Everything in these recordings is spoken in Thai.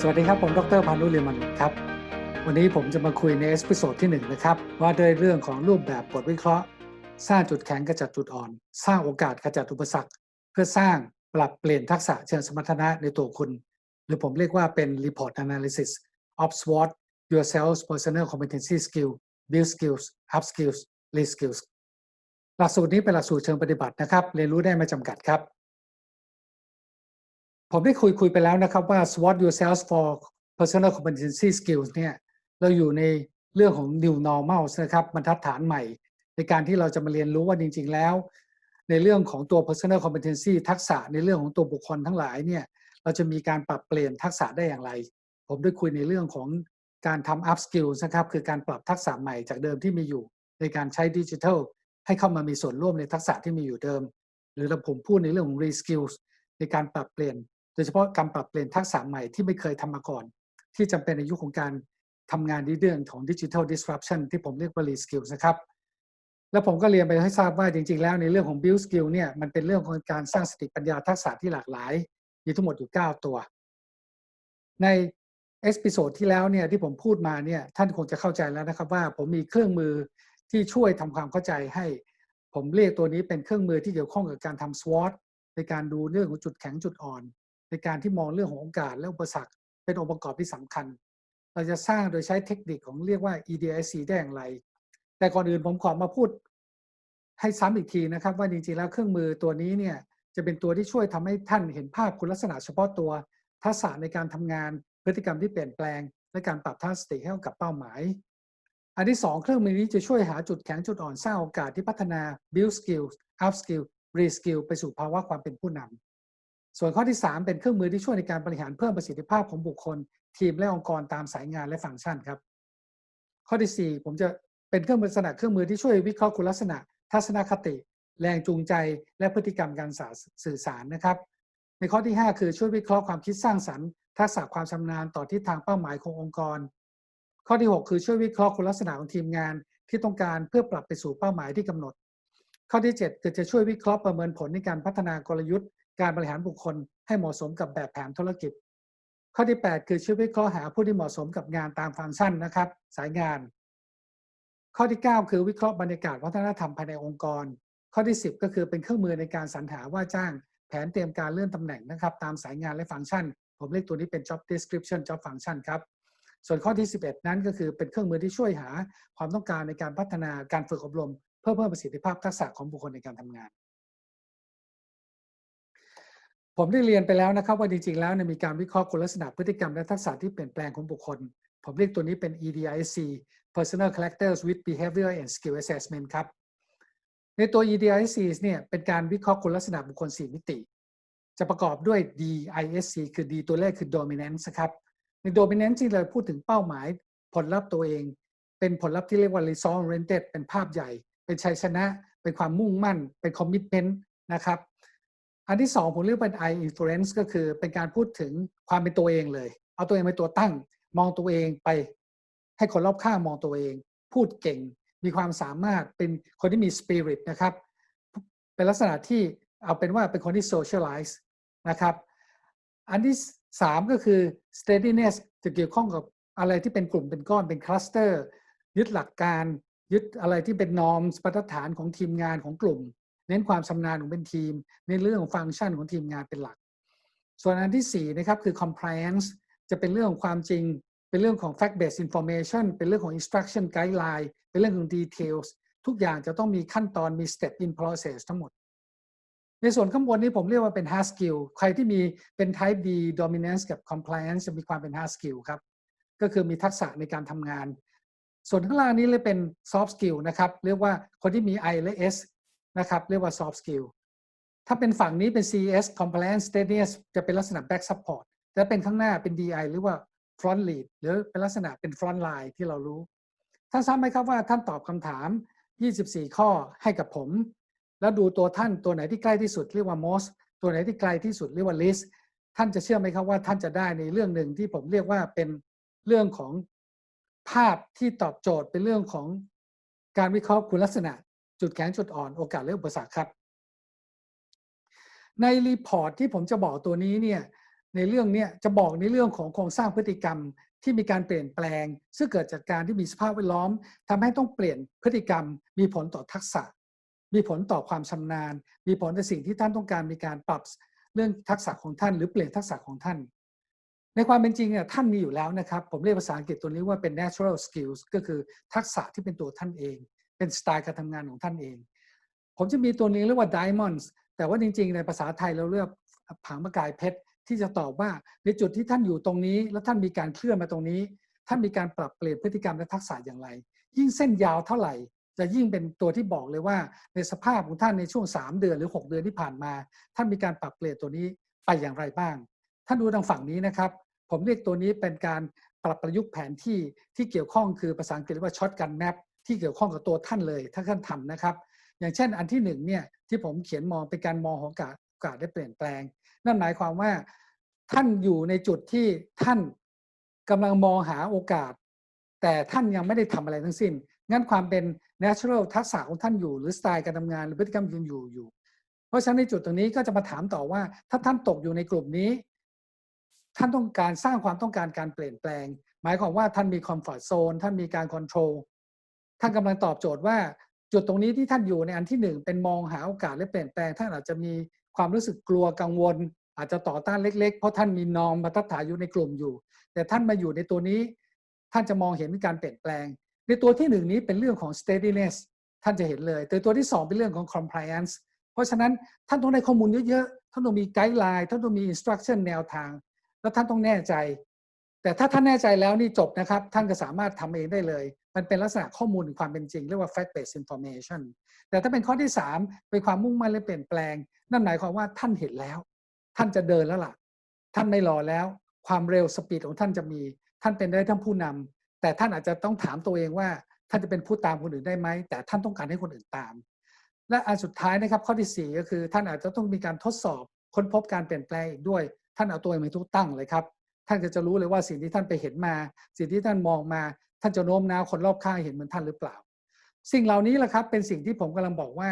สวัสดีครับ ผมดรพานุเรียมันครับ วันนี้ผมจะมาคุยในเอพิโซดที่ 1 นะครับ ว่าด้วยเรื่องของรูปแบบบทวิเคราะห์ สร้างจุดแข็งกระจัดจุดอ่อน สร้างโอกาสกระจัดอุปสรรค เพื่อสร้างปรับเปลี่ยนทักษะเชิงสมรรถนะในตัวคุณ หรือผมเรียกว่าเป็น report analysis of SWOT yourself personal competency skill build skills up skills re skills หลักสูตรนี้เป็นหลักสูตรเชิงปฏิบัตินะครับ เรียนรู้ได้ไม่จำกัดครับ ผมได้คุยคุยไปแล้วนะครับว่า SWOT yourself for personal competency skills เนี่ยเราอยู่ในเรื่องของ new normal นะครับบรรทัดฐานใหม่ ในการที่เราจะมาเรียนรู้ว่าจริง ๆ แล้ว ในเรื่องของตัว personal competency ทักษะในเรื่องของตัวบุคคลทั้งหลายเนี่ยเราจะมีการปรับเปลี่ยนทักษะได้อย่างไร ผมได้คุยในเรื่องของการทำ up skill นะครับคือการปรับทักษะใหม่จากเดิมที่มีอยู่ ในการใช้ดิจิทัลให้เข้ามามีส่วนร่วมในทักษะที่มีอยู่เดิม หรือเราผมพูดในเรื่องของ re skills ในการปรับเปลี่ยน โดยเฉพาะการปรับเปลี่ยนทักษะใหม่ที่ไม่เคยทำมาก่อน ที่จำเป็นในยุคของการทำงานในเรื่องของ digital disruption ที่ผมเรียกว่า re s k i l l นะครับ แล้วผมก็เรียนไปให้ทราบว่าจริง ๆ แล้วในเรื่องของ build skill เนี่ยมันเป็นเรื่องของการสร้างสติปัญญาทักษะที่หลากหลาย มีทั้งหมดอยู่ 9 ตัว ในเอพิโซดที่แล้วเนี่ยที่ผมพูดมาเนี่ยท่านคงจะเข้าใจแล้วนะครับว่าผมมีเครื่องมือที่ช่วยทำความเข้าใจให้ ผมเรียกตัวนี้เป็นเครื่องมือที่เกี่ยวข้องกับการทำ SWOT ในการดูเรื่องของจุดแข็งจุดอ่อน ในการที่มองเรื่องของโอกาสและอุปสรรคเป็นองค์ประกอบที่สำคัญ เราจะสร้างโดยใช้เทคนิคของเรียกว่า EDIC ได้อย่างไร แต่ก่อนอื่นผมขอมาพูด ให้ซ้ำอีกทีนะครับ ว่าจริงๆแล้วเครื่องมือตัวนี้เนี่ยจะเป็นตัวที่ช่วยทำให้ท่านเห็นภาพคุณลักษณะเฉพาะตัว ทักษะในการทำงาน พฤติกรรมที่เปลี่ยนแปลง และการปรับทัศนคติให้เข้ากับเป้าหมาย อันที่ 2 เครื่องมือนี้จะช่วยหาจุดแข็งจุดอ่อนสร้างโอกาสที่พัฒนา build skill up skill re skill ไปสู่ภาวะความเป็นผู้นำ ส่วนข้อที่ 3 เป็นเครื่องมือที่ช่วยในการบริหารเพิ่มประสิทธิภาพของบุคคล ทีมและองค์กรตามสายงานและฟังก์ชันครับ ข้อที่ 4 ผมจะเป็นเครื่องมือลักษณะเครื่องมือที่ช่วยวิเคราะห์คุณลักษณะ ทัศนคติ แรงจูงใจ และพฤติกรรมการสื่อสารนะครับ ในข้อที่ 5 คือช่วยวิเคราะห์ความคิดสร้างสรรค์ทักษะความชำนาญต่อทิศทางเป้าหมายขององค์กร ข้อที่ 6 คือช่วยวิเคราะห์คุณลักษณะของทีมงานที่ต้องการเพื่อปรับไปสู่เป้าหมายที่กำหนด ข้อที่ 7 คือจะช่วยวิเคราะห์ประเมินผลในการพัฒนากลยุทธ์ การบริหารบุคคลให้เหมาะสมกับแบบแผนธุรกิจ ข้อที่ 8 คือช่วยวิเคราะห์หาผู้ที่เหมาะสมกับงานตามฟังก์ชันนะครับ สายงาน ข้อที่ 9 คือวิเคราะห์บรรยากาศวัฒนธรรมภายในองค์กร ข้อที่ 10 ก็คือเป็นเครื่องมือในการสรรหาว่าจ้าง แผนเตรียมการเลื่อนตำแหน่งนะครับ ตามสายงานและฟังก์ชัน ผมเรียกตัวนี้เป็น job description job function ครับส่วนข้อที่ 11 นั้นก็คือเป็นเครื่องมือที่ช่วยหาความต้องการในการพัฒนาการฝึกอบรม เพื่อเพิ่มประสิทธิภาพทักษะของบุคคลในการทำงาน ผมได้เรียนไปแล้วนะครับว่าจริงๆ แล้วมีการวิเคราะห์คุณลักษณะพฤติกรรมและทักษะที่เปลี่ยนแปลงของบุคคล ผมเรียกตัวนี้เป็น EDIC Personal Characters with Behavior and Skill Assessment ครับ ในตัว EDIC เนี่ยเป็นการวิเคราะห์คุณลักษณะบุคคล 4 มิติ จะประกอบด้วย DISC คือ D ตัวแรกคือ Dominance ครับ ใน Dominance ที่เราพูดถึงเป้าหมายผลลัพธ์ตัวเอง เป็นผลลัพธ์ที่เรียกว่า result oriented เป็นภาพใหญ่ เป็นชัยชนะ เป็นความมุ่งมั่น เป็น commitment นะครับ อันที่สองผมเรียกเป็น I influence ก็คือเป็นการพูดถึงความเป็นตัวเองเลย เอาตัวเองเป็นตัวตั้ง มองตัวเองไป ให้คนรอบข้างมองตัวเอง พูดเก่ง มีความสามารถเป็นคนที่มี spirit นะครับ เป็นลักษณะที่เอาเป็นว่าเป็นคนที่ socialize นะครับ อันที่สามก็คือ steadiness จะเกี่ยวข้องกับอะไรที่เป็นกลุ่มเป็นก้อนเป็นคลัสเตอร์ยึดหลักการ ยึดอะไรที่เป็นนอมมาตรฐานของทีมงานของกลุ่ม เน้นความชำนาญของเป็นทีมในเรื่องของฟังก์ชันของทีมงานเป็นหลัก ส่วนอันที่4นะครับคือ compliance จะเป็นเรื่องของความจริง เป็นเรื่องของ fact based information เป็นเรื่องของ instruction guideline เป็นเรื่องของ details ทุกอย่างจะต้องมีขั้นตอนมี step in process ทั้งหมด ในส่วนข้างบนนี้ผมเรียกว่าเป็น hard skill ใครที่มีเป็น type D dominance กับ compliance จะมีความเป็น hard skill ครับ ก็คือมีทักษะในการทำงาน ส่วนข้างล่างนี้เลยเป็น soft skill นะครับ เรียกว่าคนที่มี I และ S นะครับ เรียกว่า soft skill ถ้าเป็นฝั่งนี้เป็น CS compliance steadiness จะเป็นลักษณะ back support แต่เป็นข้างหน้าเป็น DI หรือว่า front lead หรือเป็นลักษณะเป็น front line ที่เรารู้ ท่านทราบไหมครับว่าท่านตอบคำถาม 24 ข้อให้กับผม แล้วดูตัวท่านตัวไหนที่ใกล้ที่สุดเรียกว่า most ตัวไหนที่ไกลที่สุดเรียกว่า least ท่านจะเชื่อไหมครับว่าท่านจะได้ในเรื่องหนึ่งที่ผมเรียกว่าเป็นเรื่องของภาพที่ตอบโจทย์เป็นเรื่องของการวิเคราะห์คุณลักษณะ จุดแข็งจุดอ่อนโอกาสและอุปสรรคครับ ในรีพอร์ตที่ผมจะบอกตัวนี้เนี่ยในเรื่องเนี้ยจะบอกในเรื่องของโครงสร้างพฤติกรรมที่มีการเปลี่ยนแปลง ซึ่งเกิดจากการที่มีสภาพแวดล้อมทำให้ต้องเปลี่ยนพฤติกรรม มีผลต่อทักษะ มีผลต่อความชำนาญ มีผลต่อสิ่งที่ท่านต้องการมีการปรับเรื่องทักษะของท่าน หรือเปลี่ยนทักษะของท่าน ในความเป็นจริงเนี่ยท่านมีอยู่แล้วนะครับ ผมเรียกภาษาอังกฤษตัวนี้ว่าเป็น natural skills ก็คือทักษะที่เป็นตัวท่านเอง เป็นสไตล์การทำงานของท่านเอง ผมจะมีตัวนี้เรียกว่า diamonds แต่ว่าจริง ๆ ในภาษาไทยเราเรียกผังประกายเพชรที่จะตอบว่าในจุดที่ท่านอยู่ตรงนี้ แล้วท่านมีการเคลื่อนมาตรงนี้ ท่านมีการปรับเปลี่ยนพฤติกรรมและทักษะอย่างไร ยิ่งเส้นยาวเท่าไหร่ จะยิ่งเป็นตัวที่บอกเลยว่า ในสภาพของท่านในช่วง 3 เดือนหรือ 6 เดือนที่ผ่านมา ท่านมีการปรับเปลี่ยนตัวนี้ไปอย่างไรบ้าง ท่านดูทางฝั่งนี้นะครับ ผมเรียกตัวนี้เป็นการปรับประยุกต์แผนที่ที่เกี่ยวข้องคือภาษาอังกฤษเรียกว่าช็อตกันแมป ที่เกี่ยวข้องกับตัวท่านเลย ถ้าท่านทำนะครับ อย่างเช่นอันที่หนึ่งเนี่ยที่ผมเขียนมองเป็นการมองของโอกาสโอกาสได้เปลี่ยนแปลง นั่นหมายความว่าท่านอยู่ในจุดที่ท่านกำลังมองหาโอกาส แต่ท่านยังไม่ได้ทำอะไรทั้งสิ้น งั้นความเป็น natural ทักษะของท่านอยู่ หรือสไตล์การทำงานหรือพฤติกรรมยังอยู่อยู่ เพราะฉะนั้นในจุดตรงนี้ก็จะมาถามต่อว่า ถ้าท่านตกอยู่ในกลุ่มนี้ ท่านต้องการสร้างความต้องการการเปลี่ยนแปลง หมายความว่าท่านมี comfort zone ท่านมีการ control ท่านกำลังตอบโจทย์ว่า จุดตรงนี้ที่ท่านอยู่ในอันที่หนึ่งเป็นมองหาโอกาสและเปลี่ยนแปลงท่านอาจจะมีความรู้สึกกลัวกังวล อาจจะต่อต้านเล็ก ๆ เพราะท่านมีนอมมาตรฐานอยู่ในกลุ่มอยู่ แต่ท่านมาอยู่ในตัวนี้ ท่านจะมองเห็นการเปลี่ยนแปลง ในตัวที่หนึ่งนี้เป็นเรื่องของ steadiness ท่านจะเห็นเลย แต่ตัวที่สองเป็นเรื่องของ compliance เพราะฉะนั้นท่านต้องได้ข้อมูลเยอะๆ ท่านต้องมีไกด์ไลน์ ท่านต้องมี instruction แนวทาง แล้วท่านต้องแน่ใจ แต่ถ้าท่านแน่ใจแล้วนี่จบนะครับ ท่านก็สามารถทำเองได้เลย มันเป็นลักษณะข้อมูลความเป็นจริง เรียกว่า fact based information แต่ถ้าเป็นข้อที่ 3 เป็นความมุ่งมั่นและเปลี่ยนแปลง นั่นหมายความว่าท่านเห็นแล้ว ท่านจะเดินแล้วล่ะ ท่านไม่รอแล้ว ความเร็วสปีดของท่านจะมี ท่านเป็นได้ทั้งผู้นำแต่ท่านอาจจะต้องถามตัวเองว่า ท่านจะเป็นผู้ตามคนอื่นได้ไหม แต่ท่านต้องการให้คนอื่นตาม และอันสุดท้ายนะครับข้อที่ 4 ก็คือ ท่านอาจจะต้องมีการทดสอบค้นพบการเปลี่ยนแปลงอีกด้วย ท่านเอาตัวเองเป็นทุกตั้งเลยครับท่านก็จะรู้เลยว่าสิ่งที่ท่านไปเห็นมา สิ่งที่ท่านมองมาท่านจะโน้มน้าวคนรอบข้างเห็นเหมือนท่านหรือเปล่า สิ่งเหล่านี้แหละครับเป็นสิ่งที่ผมกำลังบอกว่า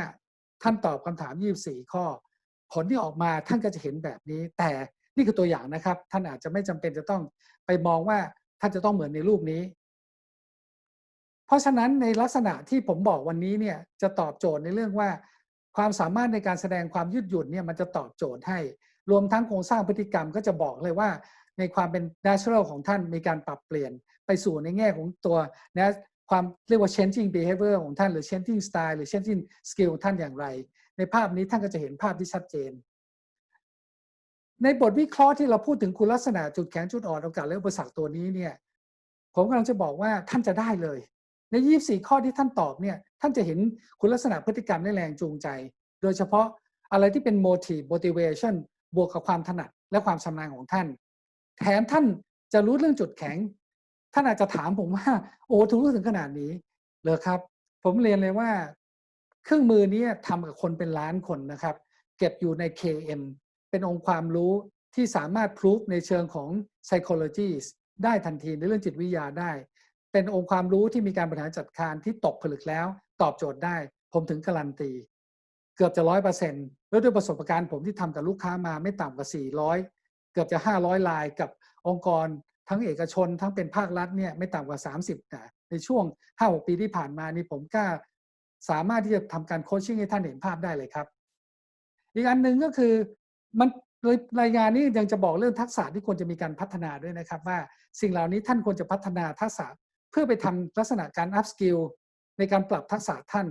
ท่านตอบคำถาม 24 ข้อ ผลที่ออกมาท่านก็จะเห็นแบบนี้ แต่นี่คือตัวอย่างนะครับ ท่านอาจจะไม่จำเป็นจะต้องไปมองว่าท่านจะต้องเหมือนในรูปนี้ เพราะฉะนั้นในลักษณะที่ผมบอกวันนี้เนี่ยจะตอบโจทย์ในเรื่องว่า ความสามารถในการแสดงความยืดหยุ่นเนี่ยมันจะตอบโจทย์ให้ รวมทั้งโครงสร้างพฤติกรรมก็จะบอกเลยว่า ในความเป็น natural ของท่านมีการปรับเปลี่ยนไปสู่ในแง่ของตัวนะความเรียกว่า changing behavior ของท่านหรือ changing style หรือ changing skill ของท่านอย่างไร ในภาพนี้ท่านก็จะเห็นภาพที่ชัดเจน ในบทวิเคราะห์ที่เราพูดถึงคุณลักษณะจุดแข็งจุดอ่อนโอกาสและอุปสรรคตัวนี้เนี่ยผมกำลังจะบอกว่าท่านจะได้เลย ใน 24 ข้อที่ท่านตอบเนี่ยท่านจะเห็นคุณลักษณะพฤติกรรมและแรงจูงใจ โดยเฉพาะอะไรที่เป็น motive motivation บวกกับความถนัดและความชำนาญของท่าน แถมท่านจะรู้เรื่องจุดแข็ง ท่านอาจจะถามผมว่า โอ้ถึงรู้ถึงขนาดนี้เลยครับ ผมเรียนเลยว่า เครื่องมือนี้ทำกับคนเป็นล้านคนนะครับ เก็บอยู่ใน KM เป็นองค์ความรู้ที่สามารถพิสูจในเชิงของ psychology ได้ทันทีในเรื่องจิตวิทยาได้ เป็นองค์ความรู้ที่มีการบริหารจัดการที่ตกผลึกแล้ว ตอบโจทย์ได้ ผมถึงการันตี เกือบจะร้อยเปอร์เซ็นต์แล้วด้วยประสบการณ์ผมที่ทำกับลูกค้ามาไม่ต่ำกว่า400 เกือบจะ 500 ลายกับองค์กรทั้งเอกชนทั้งเป็นภาครัฐเนี่ยไม่ต่ำกว่า 30นะในช่วง 5-6 ปีที่ผ่านมานี่ผมกล้าสามารถที่จะทำการโคชชิ่งให้ท่านเห็นภาพได้เลยครับ อีกอันหนึ่งก็คือมันรายงานนี้ยังจะบอกเรื่องทักษะที่ควรจะมีการพัฒนาด้วยนะครับ ว่าสิ่งเหล่านี้ท่านควรจะพัฒนาทักษะเพื่อไปทำลักษณะการอัพสกิลในการปรับทักษะท่าน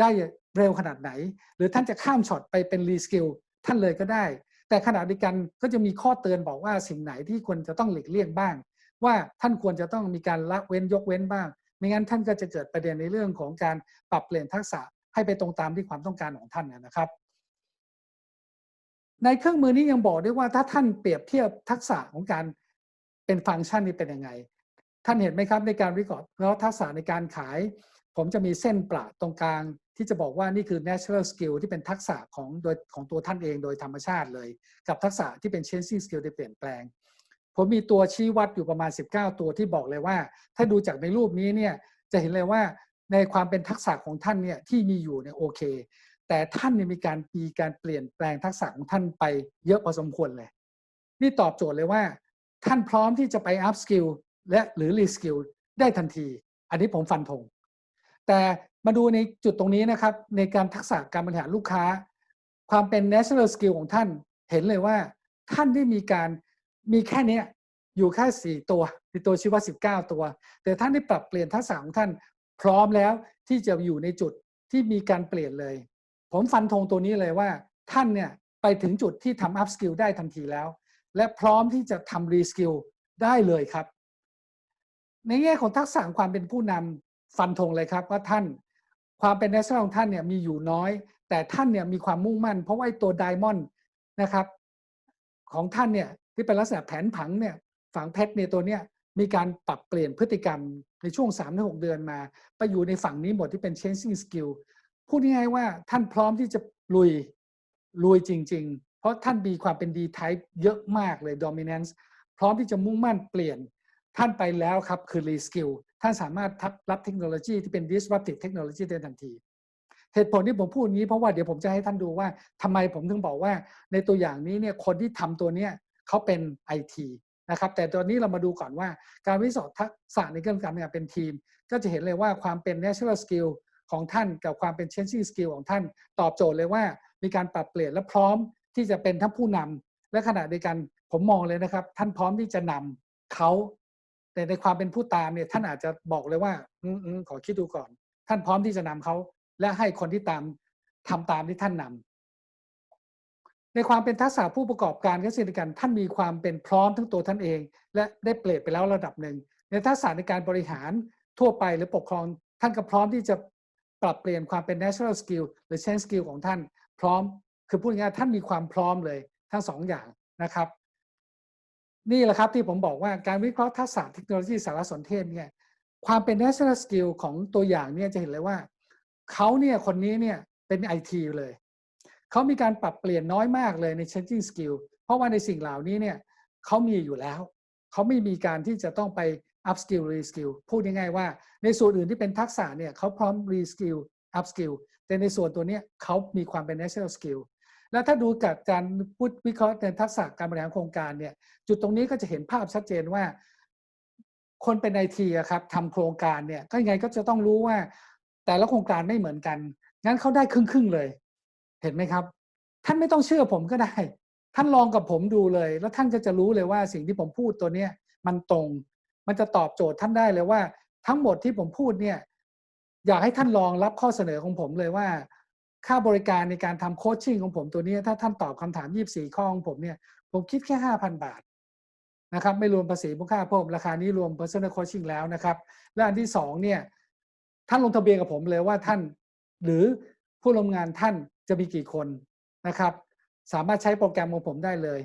ได้เร็วขนาดไหน หรือท่านจะข้ามช็อตไปเป็นรีสกิลท่านเลยก็ได้ แต่ขณะเดียวกันก็จะมีข้อเตือนบอกว่าสิ่งไหนที่ควรจะต้องหลีกเลี่ยงบ้าง ว่าท่านควรจะต้องมีการละเว้นยกเว้นบ้าง ไม่งั้นท่านก็จะเกิดประเด็นในเรื่องของการปรับเปลี่ยนทักษะให้ไปตรงตามที่ความต้องการของท่านนะครับ ในเครื่องมือนี้ยังบอกด้วยว่าถ้าท่านเปรียบเทียบทักษะของการเป็นฟังก์ชันนี้เป็นยังไง ท่านเห็นไหมครับในการวิเคราะห์แล้วทักษะในการขาย ผมจะมีเส้นประตรงกลาง ที่จะบอกว่านี่คือ natural skill ที่เป็นทักษะของโดยของตัวท่านเองโดยธรรมชาติเลย กับทักษะที่เป็น changing skill ที่เปลี่ยนแปลง ผมมีตัวชี้วัดอยู่ประมาณ 19 ตัวที่บอกเลยว่า ถ้าดูจากในรูปนี้เนี่ยจะเห็นเลยว่าในความเป็นทักษะของท่านเนี่ยที่มีอยู่เนี่ยโอเค แต่ท่านเนี่ยมีการมีการเปลี่ยนแปลงทักษะของท่านไปเยอะพอสมควรเลย นี่ตอบโจทย์เลยว่า ท่านพร้อมที่จะไป up skill และหรือ re skill ได้ทันที อันนี้ผมฟันธงแต่ มาดูในจุดตรงนี้นะครับ ในการทักษะการบริหารลูกค้า ความเป็น national skill ของท่านเห็นเลยว่าท่านได้มีการมีแค่เนี้ยอยู่แค่สี่ตัวในตัวชีวะ19 ตัว แต่ท่านได้ปรับเปลี่ยนทักษะของท่านพร้อมแล้วที่จะอยู่ในจุดที่มีการเปลี่ยนเลย ผมฟันธงตัวนี้เลยว่าท่านเนี่ยไปถึงจุดที่ทำ up skill ได้ทันทีแล้ว และพร้อมที่จะทำ re skill ได้เลยครับ ในแง่ของทักษะความเป็นผู้นำฟันธงเลยครับว่าท่าน ความเป็น national ของท่านเนี่ยมีอยู่น้อย แต่ท่านเนี่ยมีความมุ่งมั่น เพราะว่าไอ้ตัวไดมอนด์นะครับ ของท่านเนี่ยที่เป็นลักษณะแผนผังเนี่ยฝังเพชรเนี่ยตัวเนี้ยมีการปรับเปลี่ยนพฤติกรรมในช่วง3-6เดือนมา ไปอยู่ในฝั่งนี้หมดที่เป็น changing skill พูดง่ายๆว่าท่านพร้อมที่จะลุยลุยจริง ๆ เพราะท่านมีความเป็น D type เยอะมากเลย dominance พร้อมที่จะมุ่งมั่นเปลี่ยนท่านไปแล้วครับคือ re skill ท่านสามารถทับรับเทคโนโลยีที่เป็น disruptive technology ได้ทันที เหตุผลที่ผมพูดอย่างนี้เพราะว่าเดี๋ยวผมจะให้ท่านดูว่าทำไมผมถึงบอกว่า ในตัวอย่างนี้เนี่ยคนที่ทำตัวเนี้ยเขาเป็น IT นะครับแต่ตอนนี้เรามาดูก่อนว่าการวิสอบทักษะในเรื่องการทำงานเป็นทีม ก็จะเห็นเลยว่าความเป็น natural skill ของท่านกับความเป็น changing skill ของท่าน ตอบโจทย์เลยว่า มีการปรับเปลี่ยนและพร้อมที่จะเป็นทั้งผู้นำและขณะเดียวกันผมมองเลยนะครับ ท่านพร้อมที่จะนำเขา แต่ในความเป็นผู้ตามเนี่ยท่านอาจจะบอกเลยว่าอืมขอคิดดูก่อน ท่านพร้อมที่จะนำเขาและให้คนที่ตามทำตามที่ท่านนำในความเป็นทักษะผู้ประกอบการก็เช่นเดียวกันท่านมีความเป็นพร้อมทั้งตัวท่านเอง และได้เปลี่ยนไปแล้วระดับหนึ่ง ในทักษะในการบริหารทั่วไปหรือปกครอง ท่านก็พร้อมที่จะปรับเปลี่ยนความเป็น natural skill หรือ change skill ของท่าน พร้อม คือพูดง่ายๆท่านมีความพร้อมเลยทั้งสองอย่างนะครับ นี่แหละครับที่ผมบอกว่าการวิเคราะห์ทักษะเทคโนโลยีสารสนเทศเนี่ยความเป็น natural skill ของตัวอย่างเนี่ยจะเห็นเลยว่าเขาเนี่ยคนนี้เนี่ยเป็นไอทีเลยเขามีการปรับเปลี่ยนน้อยมากเลยใน changing skill เพราะว่าในสิ่งเหล่านี้เนี่ยเขามีอยู่แล้ว เขาไม่มีการที่จะต้องไป up skill re skill พูดง่ายๆว่า ในส่วนอื่นที่เป็นทักษะเนี่ยเขาพร้อม re skill up skill แต่ในส่วนตัวเนี้เขามีความเป็น natural skill แล้วถ้าดูจากการพูดวิเคราะห์ในทักษะการบริหารโครงการเนี่ย จุดตรงนี้ก็จะเห็นภาพชัดเจนว่า คนเป็นไอทีครับทำโครงการเนี่ยก็ยังไงก็จะต้องรู้ว่า แต่ละโครงการไม่เหมือนกัน งั้นเขาได้ครึ่งครึ่งเลย เห็นไหมครับ ท่านไม่ต้องเชื่อผมก็ได้ ท่านลองกับผมดูเลย แล้วท่านก็จะรู้เลยว่าสิ่งที่ผมพูดตัวเนี้ยมันตรง มันจะตอบโจทย์ท่านได้เลยว่า ทั้งหมดที่ผมพูดเนี่ย อยากให้ท่านลองรับข้อเสนอของผมเลยว่า ค่าบริการในการทำโคชชิ่งของผมตัวนี้ ถ้าท่านตอบคำถาม 24 ข้อของผมเนี่ย ผมคิดแค่ 5,000 บาทนะครับ ไม่รวมภาษีมูลค่าเพิ่มราคานี้รวม personal coaching แล้วนะครับ และอันที่สองเนี่ยท่านลงทะเบียนกับผมเลยว่าท่าน หรือผู้ร่วมงานท่านจะมีกี่คนนะครับ สามารถใช้โปรแกรมของผมได้เลย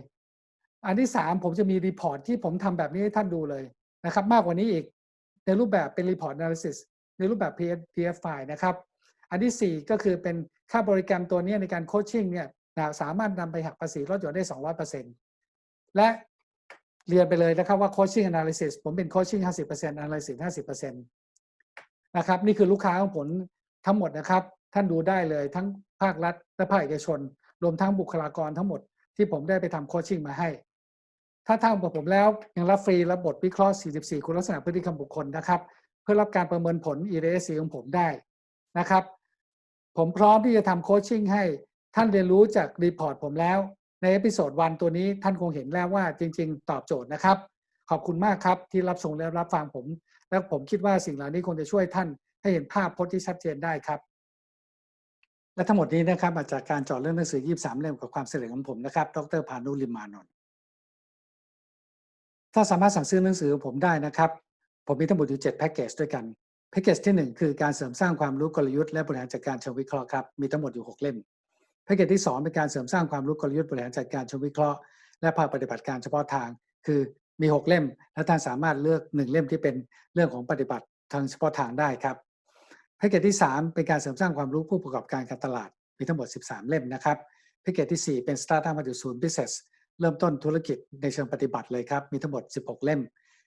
อันที่สามผมจะมีรีพอร์ตที่ผมทำแบบนี้ให้ท่านดูเลยนะครับ มากกว่านี้อีกในรูปแบบเป็นรีพอร์ต analysis ในรูปแบบ PDF ไฟล์นะครับ อันที่ 4 ก็คือเป็น ค่าบริการตัวนี้ในการโคชชิ่งเนี่ยสามารถนำไปหักภาษีลดหย่อนได้ 200%และเรียนไปเลยนะครับว่า coaching analysis ผมเป็น coaching 50% analysis 50%นะครับนี่คือลูกค้าของผมทั้งหมดนะครับ ท่านดูได้เลยทั้งภาครัฐและภาคเอกชน รวมทั้งบุคลากรทั้งหมดที่ผมได้ไปทำโคชชิ่งมาให้ ถ้าทำกับผมแล้วยังรับฟรีระบบวิเคราะห์ 44 คุณลักษณะพฤติกรรมบุคคลนะครับ เพื่อรับการประเมินผล ERSC ของผมได้นะครับ ผมพร้อมที่จะทำโคชชิ่งให้ท่านเรียนรู้จากรีพอร์ตผมแล้ว ในเอพิโซดวันตัวนี้ท่านคงเห็นแล้วว่าจริง ๆ ตอบโจทย์นะครับ ขอบคุณมากครับที่รับชมและรับฟังผม และผมคิดว่าสิ่งเหล่านี้คงจะช่วยท่านให้เห็นภาพพจน์ที่ชัดเจนได้ครับ และทั้งหมดนี้นะครับมาจากการจาะเรื่องหนังสือ 23 เล่มกับความเสร็จของผมนะครับ ดรพานุลิมมานนท์ถ้าสามารถสั่งซื้อหนังสือผมได้นะครับ ผมมีทั้งหมดอยู่7แพ็กเกจด้วยกัน แพ็กเกจที่ 1 คือการเสริมสร้างความรู้กลยุทธ์และบริหารจัดการเชิงวิเคราะห์ครับมีทั้งหมดอยู่ 6 เล่มแพ็กเกจที่ 2 เป็นการเสริมสร้างความรู้กลยุทธ์บริหารจัดการเชิงวิเคราะห์ และภาคปฏิบัติการเฉพาะทาง คือมี 6 เล่ม และท่านสามารถเลือก 1 เล่มที่เป็นเรื่องของปฏิบัติทางเฉพาะทางได้ครับแพ็กเกจที่ 3 เป็นการเสริมสร้างความรู้ผู้ประกอบการการตลาด มีทั้งหมด 13 เล่มนะครับแพ็กเกจที่ 4 เป็น Startup มาถึงศูนย์ Business เริ่มต้นธุรกิจในเชิงปฏิบัติเลยครับมีทั้งหมด 16 เล่ม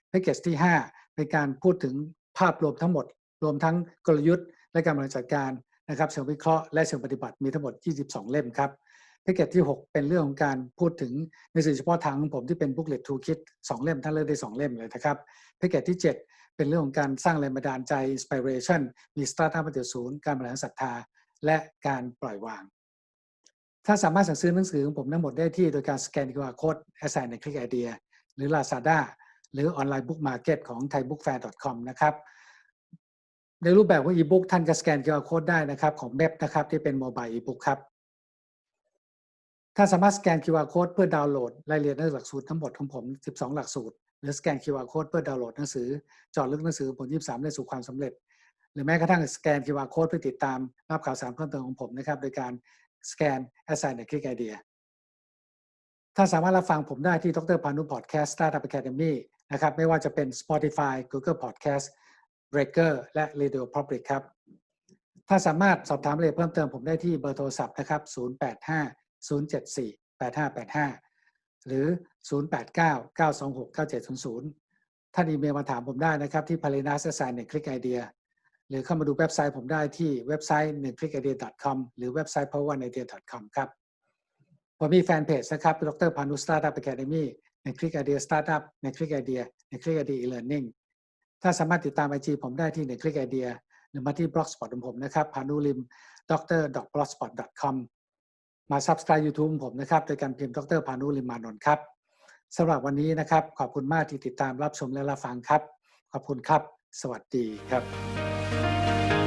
แพ็กเกจที่ 5 เป็นการพูดถึง ภาพรวมทั้งหมด รวมทั้งกลยุทธ์ และการบริหารจัดการนะครับเชิงวิเคราะห์และเชิงปฏิบัติมีทั้งหมด 22 เล่มครับแพ็กเกจที่ 6 เป็นเรื่องของการพูดถึงในสื่อเฉพาะทางของผมที่เป็น booklet toolkit สองเล่มท่านเลือกได้สองเล่มเลยนะครับแพ็กเกจที่ 7 เป็นเรื่องของการสร้างแรงบันดาลใจ inspiration มี startup มาเดียวศูนย์การบริหารศรัทธา และการปล่อยวาง ถ้าสามารถสั่งซื้อหนังสือของผมทั้งหมดได้ที่โดยการสแกน QR code assign ในคลิกไอเดียหรือ Lazada หรือออนไลน์บุ๊กมาร์เก็ตของ thaibookfair.com นะครับในรูปแบบของ e-book ท่านก็สแกน QR code ได้นะครับของเว็บนะครับที่เป็นโมบาย e-book ครับถ้านสามารถสแกน QR code เพื่อดาวน์โหลดรายละเอียดในหลักสูตรทั้งหมดของผม 12 หลักสูตร หรือสแกน QR code เพื่อดาวน์โหลดหนังสือจอดลึกหนังสือผล 23ได้สู่ความสำเร็จ หรือแม้กระทั่งสแกน QR code เพื่อติดตามรับข่าวสารเพิ่มเติมของผมนะครับโดยการสแกน assign ในคลิกไอเดียถ้านสามารถรับฟังผมได้ที่ดรพานุพอดแคสต์ Startup Academy นะครับไม่ว่าจะเป็น Spotify Google Podcast Breaker และ Radio Public ครับ ถ้าสามารถสอบถามรายละเอียดเพิ่มเติมผมได้ที่เบอร์โทรศัพท์นะครับ 085 074 8585 หรือ 089 926 9700 ท่านอีเมลมาถามผมได้นะครับ ที่ p a l i n a s a s i g n 1 Click Idea หรือเข้ามาดูเว็บไซต์ผมได้ที่เว็บไซต์1 click idea com หรือเว็บไซต์ power idea com ครับ ผมมีแฟนเพจนะครับดรพานุสตาร์ทอัพอะคาเดมี่ ในคลิกไอเดียสตาร์ทอัพในคลิกไอเดียในคลิกไอเดียอีเลิร์นนิ่งถ้าสามารถติดตามไอจีผมได้ที่ในคลิกไอเดียหรือมาที่บล็อกสปอตของผมนะครับพานุลิม dr blogspot com มา subscribe YouTube ของผมนะครับ โดยการพิมพ์ดรพานุลิมมานนท์ครับสำหรับวันนี้นะครับ ขอบคุณมากที่ติดตามรับชมและรับฟังครับ ขอบคุณครับ สวัสดีครับ